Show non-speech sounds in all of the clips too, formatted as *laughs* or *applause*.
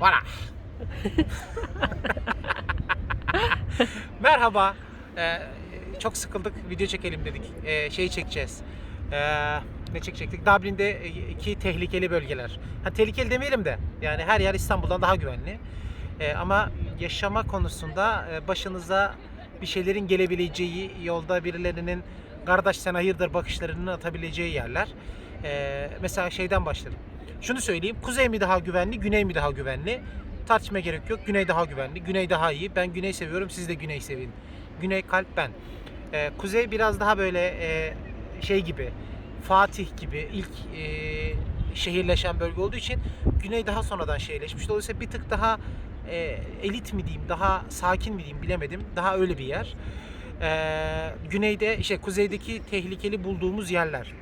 Vara. *laughs* Merhaba. Ee, çok sıkıldık. Video çekelim dedik. Ee, şey çekeceğiz. Ee, ne çekecektik? Dublin'de iki tehlikeli bölgeler. Ha, tehlikeli demeyelim de. Yani her yer İstanbul'dan daha güvenli. Ee, ama yaşama konusunda e, başınıza bir şeylerin gelebileceği, yolda birilerinin kardeş sen hayırdır bakışlarını atabileceği yerler. Ee, mesela şeyden başladım. Şunu söyleyeyim. Kuzey mi daha güvenli, güney mi daha güvenli? Tartışmaya gerek yok. Güney daha güvenli. Güney daha iyi. Ben güney seviyorum. Siz de güney sevin. Güney kalp ben. Ee, kuzey biraz daha böyle e, şey gibi. Fatih gibi ilk e, şehirleşen bölge olduğu için güney daha sonradan şehirleşmiş. Dolayısıyla bir tık daha e, elit mi diyeyim, daha sakin mi diyeyim bilemedim. Daha öyle bir yer. Ee, güneyde, işte kuzeydeki tehlikeli bulduğumuz yerler.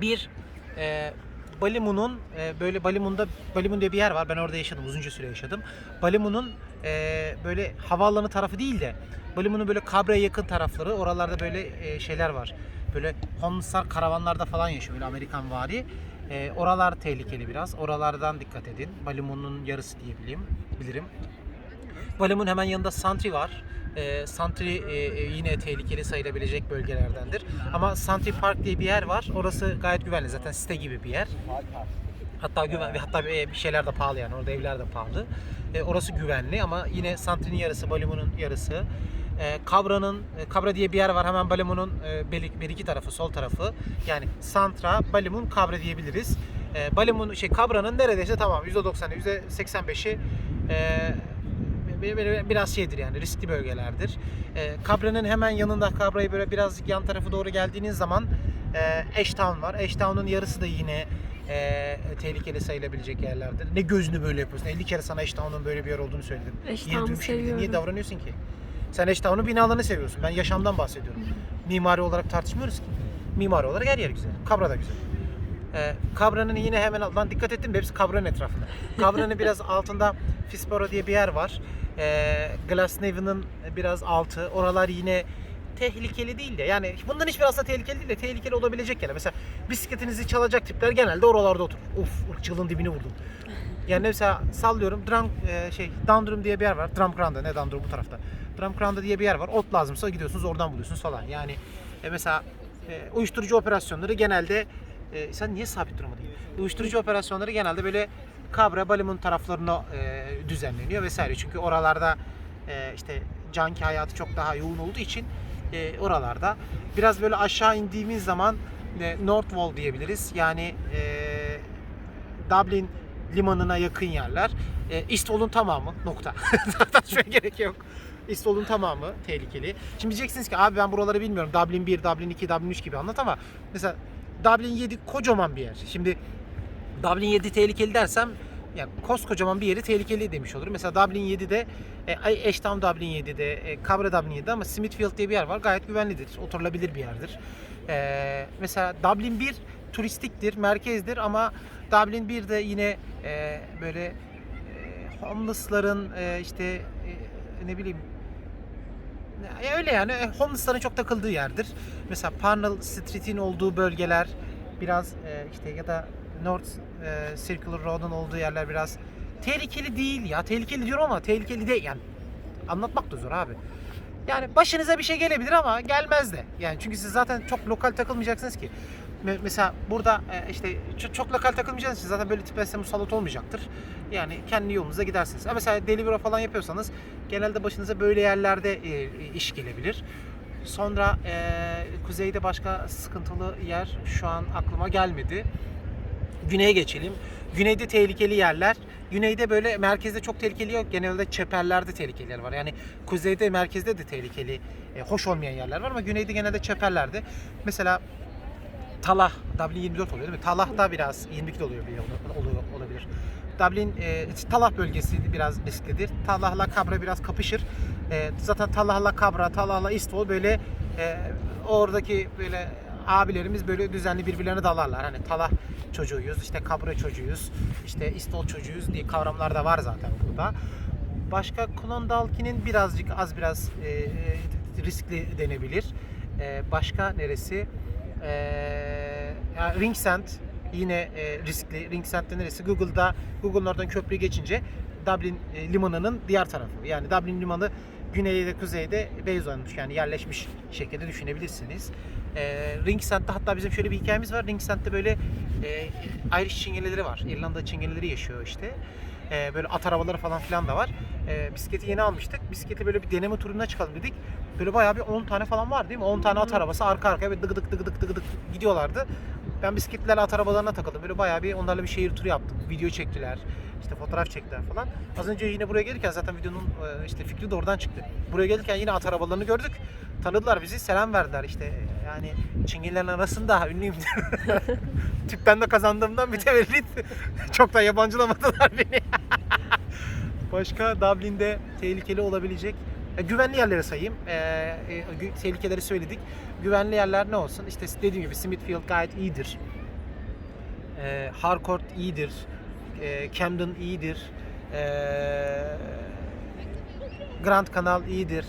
Bir, e, Balimun'un e, böyle Balimun'da Balimun diye bir yer var. Ben orada yaşadım. Uzunca süre yaşadım. Balimun'un e, böyle havaalanı tarafı değil de Balimun'un böyle Cabra'ya yakın tarafları. Oralarda böyle e, şeyler var. Böyle homeless'lar karavanlarda falan yaşıyor. Böyle Amerikan vari. E, oralar tehlikeli biraz. Oralardan dikkat edin. Balimun'un yarısı diyebilirim. Bilirim. Balimun hemen yanında Santri var. E, Santri e, e, yine tehlikeli sayılabilecek bölgelerdendir. Ama Santri Park diye bir yer var. Orası gayet güvenli. Zaten site gibi bir yer. Hatta güven ve hatta bir bir şeyler de pahalı yani. Orada evler de pahalı. E, orası güvenli ama yine Santri'nin yarısı, Balimun'un yarısı. E, Kabra'nın e, Kabra diye bir yer var. Hemen Balimun'un e, bir, bir iki tarafı, sol tarafı. Yani Santra, Balimun, Kabra diyebiliriz. E, Balimun şey Kabra'nın neredeyse tamam %90'ı, %85'i e, bir- bir- biraz şeydir yani riskli bölgelerdir. E, Kabra'nın hemen yanında Kabra'yı böyle birazcık yan tarafı doğru geldiğiniz zaman e, Ashtown var. Ashtown'un yarısı da yine e, tehlikeli sayılabilecek yerlerdir. Ne gözünü böyle yapıyorsun? 50 kere sana Ashtown'un böyle bir yer olduğunu söyledim. Ashtown'u de Niye seviyorum. davranıyorsun ki? Sen Ashtown'un binalarını seviyorsun. Ben yaşamdan bahsediyorum. Mimari olarak tartışmıyoruz ki. Mimari olarak her yer güzel. Kabra da güzel. Ee, Kabra'nın yine hemen altından dikkat ettim de hepsi Kabra'nın etrafında. Kabra'nın *laughs* biraz altında Fisporo diye bir yer var. Ee, Glasnev'in biraz altı. Oralar yine tehlikeli değil de yani bundan hiçbir aslında tehlikeli değil de tehlikeli olabilecek yerler. Mesela bisikletinizi çalacak tipler genelde oralarda oturur. Uf ırkçılığın dibini vurdum. Yani mesela sallıyorum Drum e, şey Dundrum diye bir yer var. Drumcrown'da ne Dundrum bu tarafta. Drumcrown'da diye bir yer var. Ot lazımsa gidiyorsunuz oradan buluyorsunuz falan. Yani e, mesela e, uyuşturucu operasyonları genelde e, sen niye sabit durmadın? Uyuşturucu operasyonları genelde böyle Kabra, Balimun taraflarına e, düzenleniyor vesaire. Çünkü oralarda e, işte canki hayatı çok daha yoğun olduğu için e, oralarda biraz böyle aşağı indiğimiz zaman e, North Wall diyebiliriz. Yani e, Dublin limanına yakın yerler. E, East Wall'un tamamı nokta. *laughs* Tartışmaya gerek yok. East Wall'un tamamı tehlikeli. Şimdi diyeceksiniz ki abi ben buraları bilmiyorum. Dublin 1, Dublin 2, Dublin 3 gibi anlat ama mesela Dublin 7 kocaman bir yer. Şimdi Dublin 7 tehlikeli dersem yani koskocaman bir yeri tehlikeli demiş olurum. Mesela Dublin 7'de e, Dublin 7'de, e, Cabra Dublin 7'de ama Smithfield diye bir yer var. Gayet güvenlidir. Oturulabilir bir yerdir. E, mesela Dublin 1 turistiktir, merkezdir ama Dublin 1 de yine e, böyle e, homeless'ların e, işte e, ne bileyim ya öyle yani e, homeless'ların çok takıldığı yerdir. Mesela Parnell Street'in olduğu bölgeler biraz e, işte ya da North e, Circular Road'un olduğu yerler biraz tehlikeli değil ya. Tehlikeli diyorum ama tehlikeli değil yani. Anlatmak da zor abi. Yani başınıza bir şey gelebilir ama gelmez de. Yani çünkü siz zaten çok lokal takılmayacaksınız ki. Me- Mesela burada e, işte çok, lokal takılmayacaksınız için zaten böyle tipe size musallat olmayacaktır. Yani kendi yolunuza gidersiniz. Ama mesela delivery falan yapıyorsanız genelde başınıza böyle yerlerde e, iş gelebilir. Sonra e, kuzeyde başka sıkıntılı yer şu an aklıma gelmedi. Güneye geçelim. Güneyde tehlikeli yerler. Güneyde böyle merkezde çok tehlikeli yok. Genelde çeperlerde tehlikeli yer var. Yani kuzeyde merkezde de tehlikeli, hoş olmayan yerler var ama güneyde genelde çeperlerde. Mesela Talah, Dublin 24 oluyor değil mi? Talah'ta biraz 22 de oluyor, bir- oluyor olabilir. Dublin e, Talah bölgesi biraz risklidir. Talah'la Kabra biraz kapışır. E, zaten Talah'la Kabra, Talah'la İstol böyle e, oradaki böyle abilerimiz böyle düzenli birbirlerine dalarlar. Hani Talah çocuğuyuz, işte Kabra çocuğuyuz, işte İstol çocuğuyuz diye kavramlar da var zaten burada. Başka Klondalki'nin birazcık az biraz e, e, riskli denebilir. E, başka neresi? E, yani Ringsend Yine e, riskli. Ringsend'de neresi? Google'da Google'ın oradan köprüyü geçince Dublin e, limanının diğer tarafı. Yani Dublin limanı güneyde kuzeyde base olmuş yani yerleşmiş şekilde düşünebilirsiniz. E, Ringsend'de hatta bizim şöyle bir hikayemiz var. Ringsend'de böyle e, Irish çingeneleri var. İrlanda çingeneleri yaşıyor işte. E, böyle at arabaları falan filan da var. E, bisikleti yeni almıştık. Bisikleti böyle bir deneme turuna çıkalım dedik. Böyle bayağı bir 10 tane falan var değil mi? 10 tane at arabası arka arkaya böyle dıgı dık dıgı dık dıgı dık gidiyorlardı. Ben bisikletlerle at arabalarına takıldım. Böyle bayağı bir onlarla bir şehir turu yaptık. Video çektiler. işte fotoğraf çektiler falan. Az önce yine buraya gelirken zaten videonun e, işte fikri de oradan çıktı. Buraya gelirken yine at arabalarını gördük. Tanıdılar bizi, selam verdiler işte. Yani Çingilerin arasında ünlüyüm. *laughs* Tüpten de kazandığımdan mütevellit. Çok da yabancılamadılar beni. Başka Dublin'de tehlikeli olabilecek e, güvenli yerleri sayayım. E, e, tehlikeleri söyledik. Güvenli yerler ne olsun? İşte dediğim gibi Smithfield gayet iyidir. E, Harcourt iyidir. E, Camden iyidir. E, Grand Canal iyidir.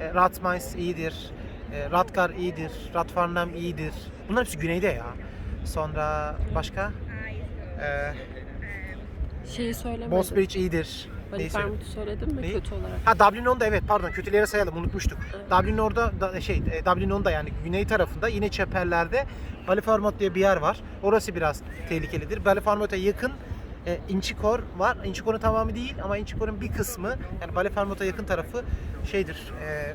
E, Rathmines iyidir. E, Radgar iyidir. Radfarnham iyidir. Bunlar hepsi güneyde ya. Sonra başka? E, Şeyi söylemedim. Bosbridge iyidir. Neyi söyle- Farmut'u söyledin mi Neyi? kötü olarak? Ha Dublin 10'da evet pardon kötüleri sayalım unutmuştuk. Evet. Dublin orada da, şey e, Dublin 10'da yani güney tarafında yine çeperlerde Ballyfermot diye bir yer var. Orası biraz tehlikelidir. Ballyfermot'a yakın e, Inchicore var. Inchicore'un tamamı değil ama Inchicore'un bir kısmı yani Ballyfermot'a yakın tarafı şeydir. e,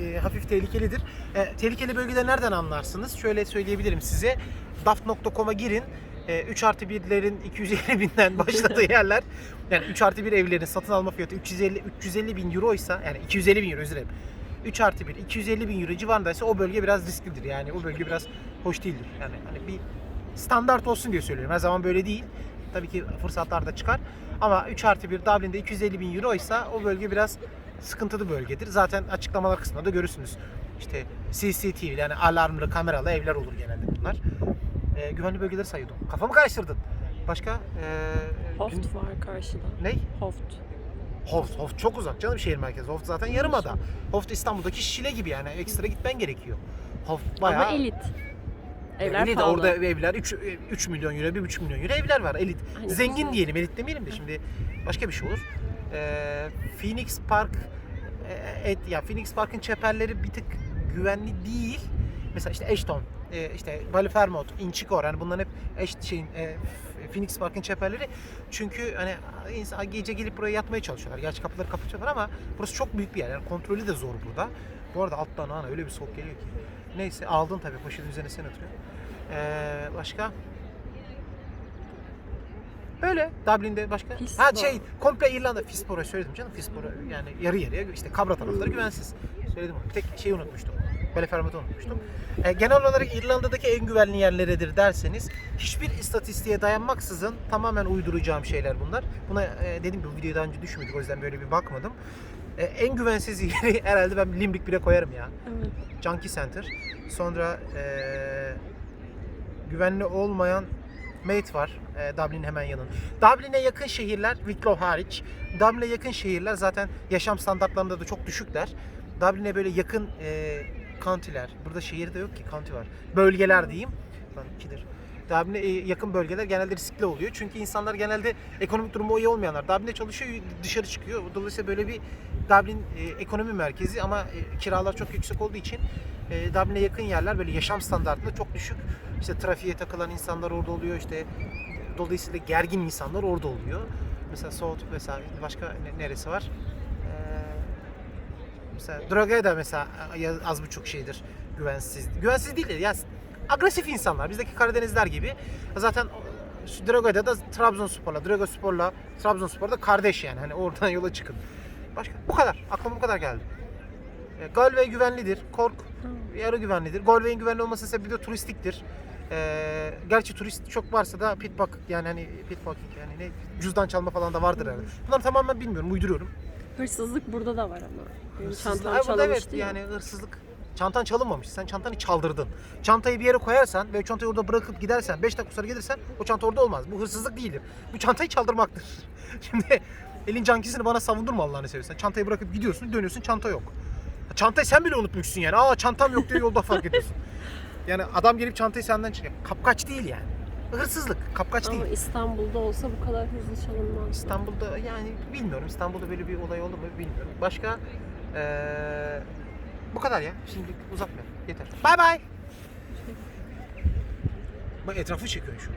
e, hafif tehlikelidir. E, tehlikeli bölgeleri nereden anlarsınız? Şöyle söyleyebilirim size. Daft.com'a girin. E, 3 artı 1'lerin 250 binden *laughs* başladığı yerler. Yani 3 artı 1 evlerin satın alma fiyatı 350, 350 bin euroysa yani 250 bin euro özür dilerim. 3 artı 1 250 bin euro civarındaysa o bölge biraz risklidir. Yani o bölge biraz hoş değildir. Yani hani bir standart olsun diye söylüyorum. Her zaman böyle değil. Tabii ki fırsatlar da çıkar. Ama 3 artı 1 Dublin'de 250 bin euro ise o bölge biraz sıkıntılı bölgedir. Zaten açıklamalar kısmında da görürsünüz. İşte CCTV yani alarmlı kameralı evler olur genelde bunlar. Ee, güvenli bölgeleri sayıyordum. Kafamı karıştırdın. Başka? Ee, Hoft var karşıda. Ne? Hoft. Hoft, Hoft çok uzak canım şehir merkezi. Hoft zaten yarımada. Hoft İstanbul'daki Şile gibi yani ekstra gitmen gerekiyor. Hoft bayağı... Ama elit. Evler elit, pahalı. orada evler 3, 3 milyon euro, 1,5 milyon euro evler var elit. Hani Zengin diyelim, elit demeyelim de şimdi başka bir şey olur. Ee, Phoenix Park e, et ya Phoenix Park'ın çeperleri bir tık güvenli değil. Mesela işte Ashton, e, işte Ballyfermot, Inchicore yani bunların hep eş şeyin e, Phoenix Park'ın çeperleri. Çünkü hani insan gece gelip buraya yatmaya çalışıyorlar. Gerçi kapıları kapatıyorlar ama burası çok büyük bir yer. Yani kontrolü de zor burada. Bu arada alttan ana öyle bir soğuk geliyor ki. Neyse aldın tabii poşetin üzerine sen oturuyor. Ee, başka? Böyle Dublin'de başka? Fisboro. Ha şey komple İrlanda Fisboro söyledim canım Fisboro yani yarı yarıya işte Kabra tarafları güvensiz. Söyledim onu. Bir tek şeyi unutmuştum. Belefermat'ı unutmuştum. Ee, genel olarak İrlanda'daki en güvenli yerleridir derseniz hiçbir istatistiğe dayanmaksızın tamamen uyduracağım şeyler bunlar. Buna e, dediğim gibi videoyu daha önce düşmedik o yüzden böyle bir bakmadım. Ee, en güvensiz *laughs* yeri herhalde ben Limerick 1'e koyarım ya. Evet. Junkie Center. Sonra eee, güvenli olmayan Mate var. eee, Dublin hemen yanında. Dublin'e yakın şehirler, Wicklow hariç. Dublin'e yakın şehirler zaten yaşam standartlarında da çok düşükler. Dublin'e böyle yakın eee county'ler. Burada şehirde yok ki county var. Bölgeler diyeyim. Lan ikidir. Dublin'e e, yakın bölgeler genelde riskli oluyor. Çünkü insanlar genelde ekonomik durumu iyi olmayanlar. Dublin'e çalışıyor, dışarı çıkıyor. Dolayısıyla böyle bir Dublin e, ekonomi merkezi ama e, kiralar çok yüksek olduğu için e, Dublin'e yakın yerler böyle yaşam standartında çok düşük. İşte trafiğe takılan insanlar orada oluyor. İşte dolayısıyla gergin insanlar orada oluyor. Mesela South mesela başka ne- neresi var? Mesela Drogheda mesela ya- az buçuk şeydir güvensiz. Güvensiz değil de ya agresif insanlar. Bizdeki Karadenizler gibi. Zaten şu Drogheda'da Trabzonspor'la, Drogospor'la Trabzonspor'da kardeş yani. Hani oradan *laughs* yola çıkın. Başka bu kadar. Aklıma bu kadar geldi. E, Galway güvenlidir. Kork yarı güvenlidir. Galway'in güvenli olmasının sebebi de turistiktir. E, gerçi turist çok varsa da pitbuck yani hani pickpocketing yani ne cüzdan çalma falan da vardır herhalde. Bunları tamamen bilmiyorum, uyduruyorum. Hırsızlık burada da var ama. Benim çantam Ay, burada çalınmıştı evet, ya. yani hırsızlık. Çantan çalınmamış. Sen çantanı çaldırdın. Çantayı bir yere koyarsan ve çantayı orada bırakıp gidersen 5 dakika sonra gelirsen o çanta orada olmaz. Bu hırsızlık değildir. Bu çantayı çaldırmaktır. *laughs* Şimdi elin cankisini bana savundurma Allah'ını seversen. Çantayı bırakıp gidiyorsun, dönüyorsun çanta yok. Çantayı sen bile unutmuşsun yani. Aa çantam yok diye yolda fark ediyorsun. Yani adam gelip çantayı senden çıkıyor. Kapkaç değil yani. Hırsızlık, kapkaç Ama değil. İstanbul'da olsa bu kadar hızlı çalınmaz. İstanbul'da yani bilmiyorum. İstanbul'da böyle bir olay oldu mu bilmiyorum. Başka eee, bu kadar ya. Şimdi uzatmayalım. Yeter. Bay bay. Bak etrafı çekiyor şu. an.